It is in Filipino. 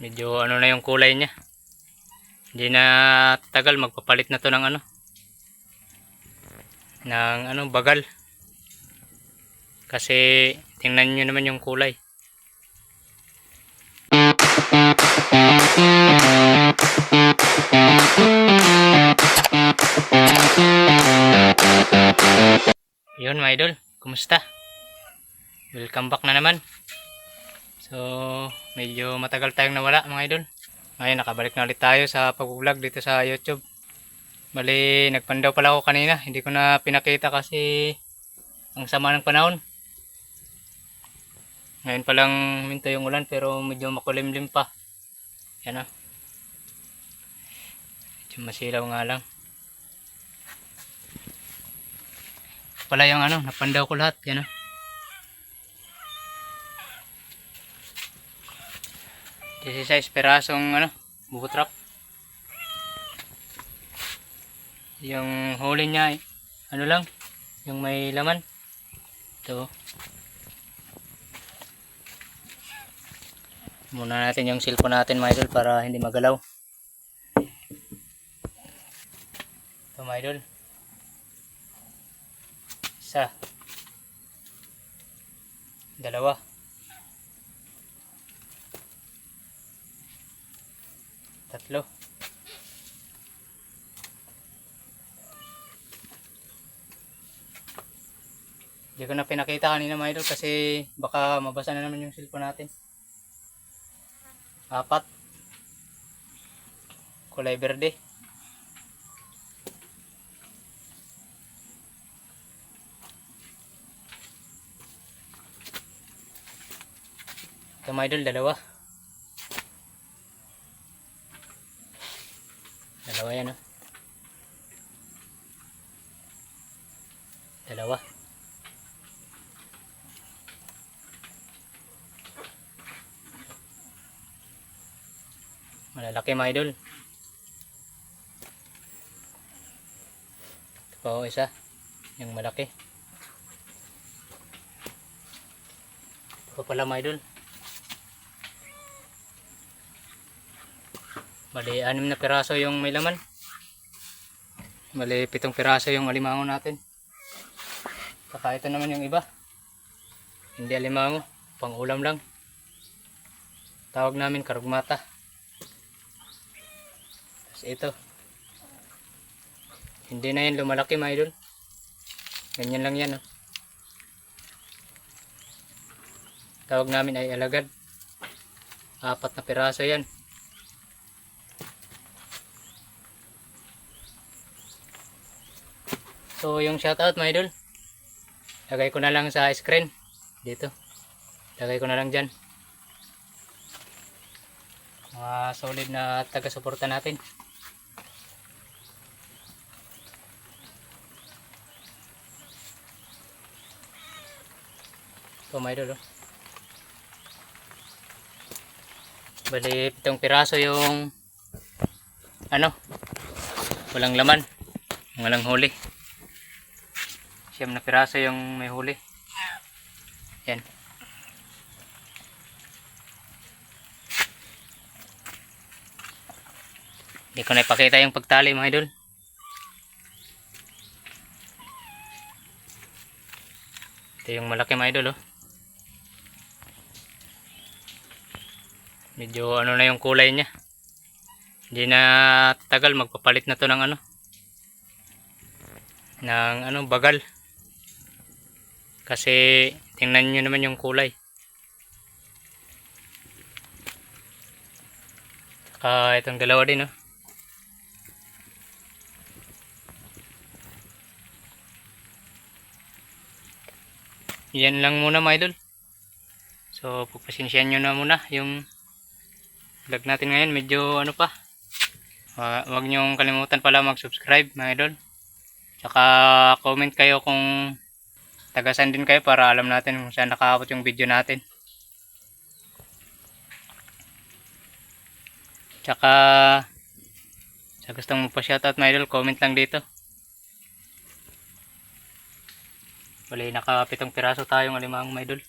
Medyo ano na yung kulay niya. Hindi na tagal magpapalit na to ng ano. Ng ano bagal. Kasi tingnan niyo naman yung kulay. Yun mga idol, kumusta? Welcome back na naman. So, medyo matagal tayong nawala mga idol. Ngayon, nakabalik na ulit tayo sa pag-vlog dito sa YouTube. Bali, nagpandaw pala ako kanina. Hindi ko na pinakita kasi ang sama ng panahon. Ngayon palang minto yung ulan pero medyo makulimlim pa. Yan o. Medyo masilaw nga lang. Pala yung ano, napandaw ko lahat. Yan o. This perasong ano, bubutrap. Yung huli niya, ano lang, yung may laman. Ito. Muna natin yung cellphone natin mga idol para hindi magalaw. Ito mga idol. Isa. Dalawa. Tatlo. Hindi ko na pinakita kanina mga idol kasi baka mabasa na naman yung cellphone natin. Apat. Kulay berde. Ito mga idol, dalawa. Dalawa yan, oh. Dalawa. Malalaki mga idol. Ito pa oh, isa. Yung malaki. Ito pa pala mga idol. Bali, anim na piraso yung may laman. Bali, pitong piraso yung alimango natin. Saka ito naman yung iba. Hindi alimango, pang ulam lang. Tawag namin karugmata. Tapos ito. Hindi na yan lumalaki mga idol. Ganyan lang yan. Oh. Tawag namin ay alagad. Apat na piraso yan. So yung shoutout mga idol. Lagay ko na lang sa screen. Dito. Lagay ko na lang dyan. Mga solid na taga-suporta natin. Ito mga idol. Oh. Bali, pitong piraso yung ano, walang laman, walang huli. Siyam na piraso yung may huli. Yan. Hindi ko na ipakita yung pagtali mga idol. Ito yung malaki mga idol oh. Medyo ano na yung kulay niya. Hindi na tagal magpapalit na to ng ano. Ng ano bagal. Kasi tingnan nyo naman yung kulay. Saka itong dalawa din oh. Yan lang muna mga idol. So pagpasensyahan nyo na muna yung vlog natin ngayon. Medyo ano pa. Wa- Huwag nyong kalimutan pala mag-subscribe mga idol. Saka comment kayo kung tagasan din kayo para alam natin kung saan nakaabot yung video natin. Tsaka sa gustong magpa-shoutout mga idol, comment lang dito. Bali, nakapitong piraso tayong alimang mga idol.